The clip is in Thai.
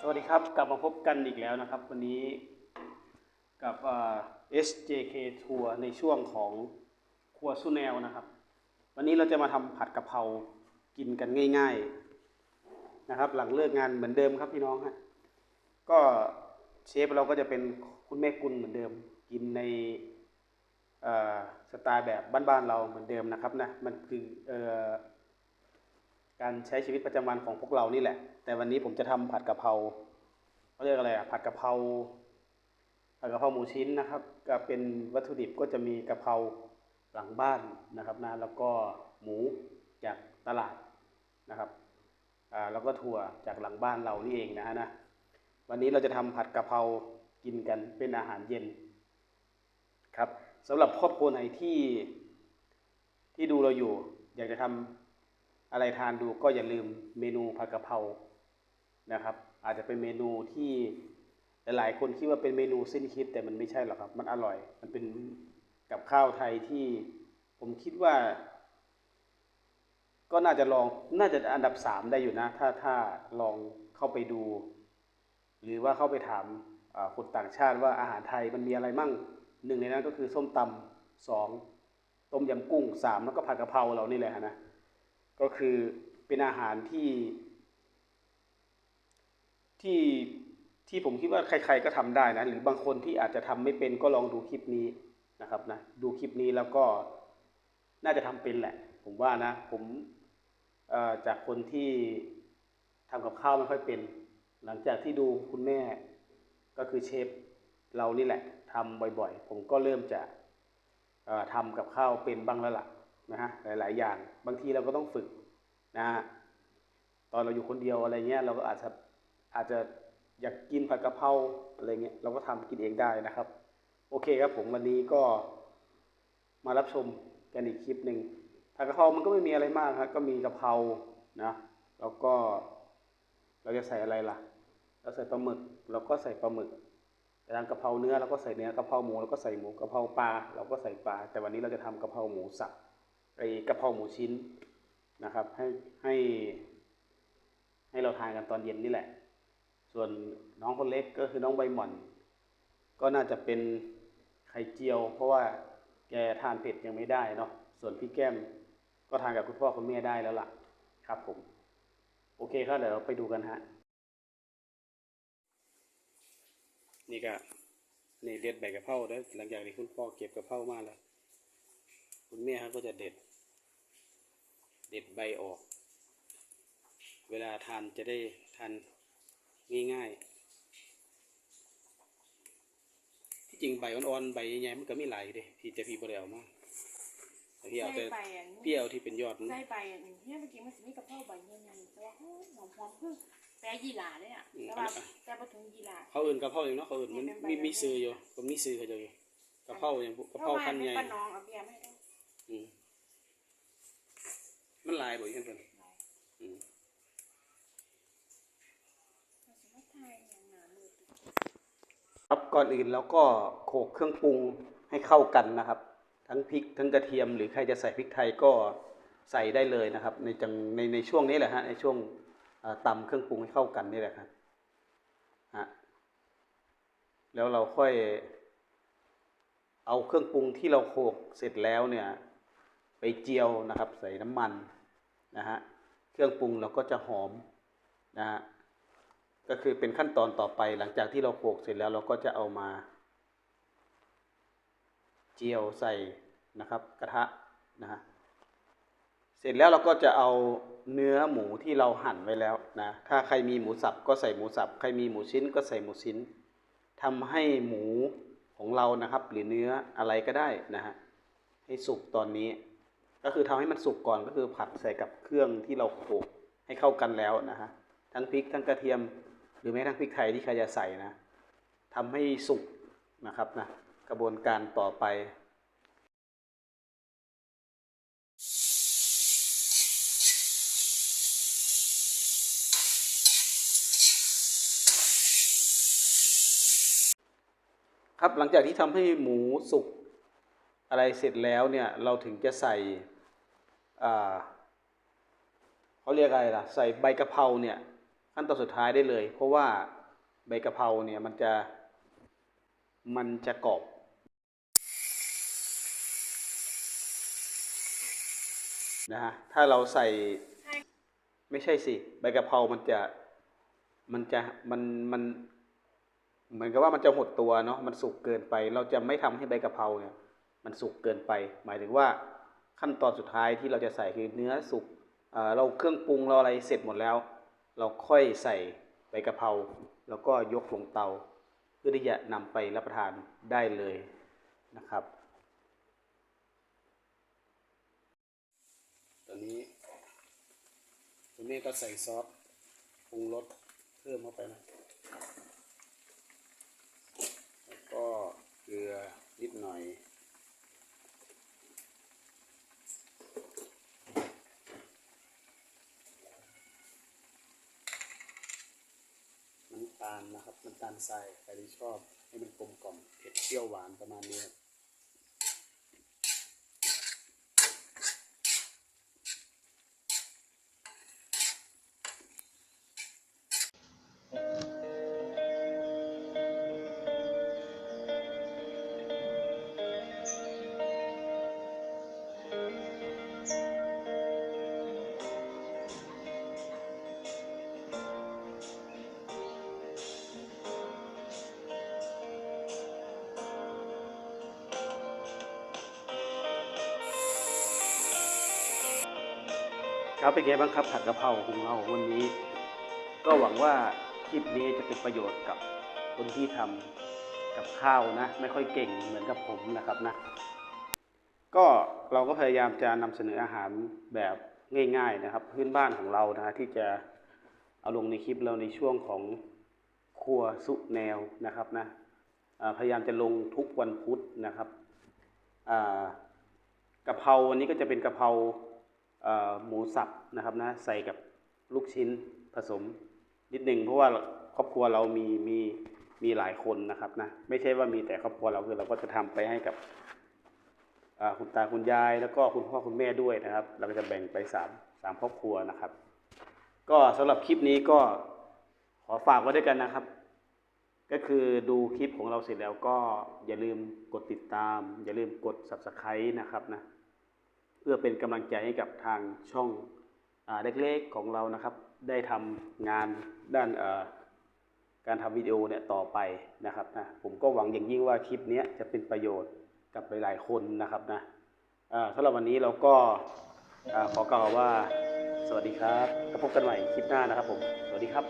สวัสดีครับ กลับมาพบกันอีกแล้วนะครับ วันนี้กับ SJK ทัวร์ในช่วงของครัวสุแนวนะครับ วันนี้เราจะมาทำผัดกะเพรากินกันง่าย ๆนะครับ หลังเลิกงานเหมือนเดิมครับพี่น้องฮะก็เชฟเราก็จะเป็นคุณแม่กุลเหมือนเดิม กินในสไตล์แบบบ้านๆเราเหมือนเดิมนะครับนะมันคืออ การใช้ชีวิตประจำวันของพวกเรานี่แหละ แต่วันนี้ผมจะทำผัดกะเพราเขาเรียกอะไรอะผัดกะเพราผัดกะเพราหมูชิ้นนะครับ ก็เป็นวัตถุดิบก็จะมีกะเพราหลังบ้านนะครับนะแล้วก็หมูจากตลาดนะครับอ่าแล้วก็ถั่วจากหลังบ้านเรานี่เองนะฮะนะวันนี้เราจะทำผัดกะเพรากินกันเป็นอาหารเย็นครับสำหรับครอบครัวไหนที่ที่ดูเราอยู่ อยากจะทำ อะไรทานดูก็อย่าลืมเมนูผัดกะเพรานะครับ อาจจะเป็นเมนูที่หลายๆคนคิดว่าเป็นเมนูสิ้นคิดแต่มันไม่ใช่หรอกครับ มันอร่อย มันเป็นกับข้าวไทยที่ผมคิดว่า ก็น่าจะลองน่าจะอันดับสามได้อยู่นะ ถ้าถ้าลองเข้าไปดู หรือว่าเข้าไปถามคนต่างชาติว่าอาหารไทยมันมีอะไรมั่งหนึ่งในนั้นก็คือส้มตำสองต้มยำกุ้งสามแล้วก็ผัดกะเพราเรานี่แหละนะ ก็คือเป็นอาหารที่ที่ที่ผมคิดว่าใคร ๆก็ทำได้นะ หรือบางคนที่อาจจะทำไม่เป็นก็ลองดูคลิปนี้นะครับนะดูคลิปนี้แล้วก็น่าจะทำเป็นแหละ ผมว่านะ ผมจากคนที่ทำกับข้าวไม่ค่อยเป็น หลังจากที่ดูคุณแม่ก็คือเชฟเรานี่แหละทำบ่อยๆ ผมก็เริ่มจะทำกับข้าวเป็นบ้างแล้วล่ะ นะฮะหลาย ๆ อย่าง บางทีเราก็ต้องฝึกนะฮะตอนเราอยู่คนเดียวอะไรเงี้ยเราก็อาจจะอาจจะอยากกินผัดกะเพราอะไรเงี้ยเราก็ทำกินเองได้นะครับ โอเคครับผมวันนี้ก็มารับชมกันอีกคลิปหนึ่งผัดกะเพรามันก็ไม่มีอะไรมากครับก็มีกะเพรานะแล้วก็เราจะใส่อะไรล่ะ เราใส่ปลาหมึกเราก็ใส่ปลาหมึกแต่ทางกะเพราเนื้อเราก็ใส่เนื้อกะเพราหมูเราก็ใส่หมูกะเพราปลาเราก็ใส่ปลาแต่วันนี้เราจะทำกะเพราหมูสับ ไอกะเพราหมูชิ้นนะครับ ให้ให้ให้เราทานกันตอนเย็นนี่แหละ ส่วนน้องคนเล็กก็คือน้องใบหม่อน ก็น่าจะเป็นไข่เจียว เพราะว่าแกทานเผ็ดยังไม่ได้เนาะส่วนพี่แก้มก็ทานกับคุณพ่อคุณแม่ได้แล้วล่ะครับผม โอเคครับเดี๋ยวเราไปดูกันฮะนี่ก็นี่เด็ดใบกะเพราแล้วหลังจากที่คุณพ่อเก็บกะเพรามาแล้ว คุณแม่เขาก็จะเด็ด เด็ดใบออก เวลาทานจะได้ทานง่ายๆ ที่จริงใบอ่อนๆ ใบใหญ่ๆมันก็มีหลายเด้พี่แต่พี่บ่ได้เอามาแต่พี่เอาแต่ใส่ไปอันนี้พี่เอาที่เป็นยอดมันใส่ไปอันนี้เนี่ยเมื่อกี้มันสิมีกระเพราใบใหญ่ๆแต่ว่าหอมหอมหอมคือแปรยีหลาเลยอะแต่ว่าแต่พอถึงยีหลาเขาเอื่นกะเพราอย่างเนาะเขาเอื่นมันมีมีซื้ออยู่ผมมีซื้อเขาเจะอยู่กะเพราอย่างพวกกะเพราพันธุ์ใหญ่ ป้าน้องเอาเบียร์มาให้ได้ อืม มันลายบ่อยขึ้นเพิ่นอืมเราสามารถทายอย่างหนครับก่อนอื่นเราก็โขลกเครื่องปรุงให้เข้ากันนะครับ ทั้งพริกทั้งกระเทียม หรือใครจะใส่พริกไทยก็ใส่ได้เลยนะครับ ในจังในในช่วงนี้แหละฮะในช่วงอ่าตำเครื่องปรุงให้เข้ากันนี่แหละครับฮะแล้วเราค่อย เอาเครื่องปรุงที่เราโขลกเสร็จแล้วเนี่ย ไปเจียวนะครับ ใส่น้ำมัน นะฮะเครื่องปรุงเราก็จะหอมนะฮะก็คือเป็นขั้นตอนต่อไปหลังจากที่เราโขลกเสร็จแล้วเราก็จะเอามา เจียวใส่นะครับ กระทะนะฮะเสร็จแล้วเราก็จะเอาเนื้อหมูที่เราหั่นไว้แล้วนะถ้าใครมีหมูสับก็ใส่หมูสับใครมีหมูชิ้นก็ใส่หมูชิ้นทำให้หมูของเรานะครับ หรือเนื้ออะไรก็ได้นะฮะให้สุกตอนนี้ ก็คือทำให้มันสุกก่อนก็คือผัดใส่กับเครื่องที่เราโขลกให้เข้ากันแล้วนะฮะทั้งพริกทั้งกระเทียม หรือแม้ทั้งพริกไทยที่ใครจะใส่นะทำให้สุกนะครับนะกระบวนการต่อไปครับหลังจากที่ทำให้หมูสุก อะไรเสร็จแล้วเนี่ยเราถึงจะใส่เขาเรียกอะไรล่ะ ใส่ใบกะเพราเนี่ยขั้นตอนสุดท้ายได้เลย เพราะว่าใบกะเพราเนี่ยมันจะมันจะกรอบนะฮะถ้าเราใส่ไม่ใช่สิ ใบกะเพรามันจะมันจะมันมันเหมือนกับว่ามันจะหดตัวเนาะมันสุกเกินไป เราจะไม่ทำให้ใบกะเพราเนี่ย มันสุกเกินไป หมายถึงว่าขั้นตอนสุดท้ายที่เราจะใส่คือเนื้อสุกเเราเครื่องปรุงเราอะไรเสร็จหมดแล้ว เราค่อยใส่ใบกะเพราแล้วก็ยกลงเตา เพื่อที่จะนำไปรับประทานได้เลยนะครับ ตอนนี้คุณแม่ก็ใส่ซอสปรุงรสเพิ่มเข้าไปนะแล้วก็เกลือนิดหน่อย น้ำตาลนะครับน้ำตาลทรายใครที่ชอบให้มันกลมกล่อมเผ็ดเปรี้ยวหวานประมาณนี้ครับ ครับเป็นไงบ้างครับผัดกะเพราของเราวันนี้ ก็หวังว่าคลิปนี้จะเป็นประโยชน์กับคนที่ทำกับข้าวนะ ไม่ค่อยเก่งเหมือนกับผมนะครับนะ ก็เราก็พยายามจะนำเสนออาหารแบบง่าย ๆนะครับ พื้นบ้านของเรานะที่จะเอาลงในคลิปเราในช่วงของครัวสุแนวนะครับนะพยายามจะลงทุกวันพุธนะครับกะเพราวันนี้ก็จะเป็นกะเพรา หมูสับนะครับนะใส่กับลูกชิ้นผสมนิดหนึ่งเพราะว่าครอบครัวเรามีมีมีหลายคนนะครับนะไม่ใช่ว่ามีแต่ครอบครัวเราคือเราก็จะทำไปให้กับคุณตาคุณยาย แล้วก็คุณพ่อคุณแม่ด้วยนะครับ เราก็จะแบ่งไปสามสามครอบครัวนะครับ ก็สำหรับคลิปนี้ก็ขอฝากไว้ด้วยกันนะครับ ก็คือดูคลิปของเราเสร็จแล้วก็อย่าลืมกดติดตาม อย่าลืมกด subscribe นะครับนะ พื่อเป็นกำลังใจให้กับทางช่องอเล็กๆของเรานะครับ ได้ทำงานด้านการทำวิดีโอเนี่ยต่อไปนะครับนะผมก็หวังอย่างยิ่งว่าคลิปนี้จะเป็นประโยชน์กับหลายๆคนนะครับนะสำหรับวันนี้เราก็อขอกล่าวว่า สวัสดีครับแล้วพบกันใหม่คลิปหน้านะครับผม สวัสดีครับ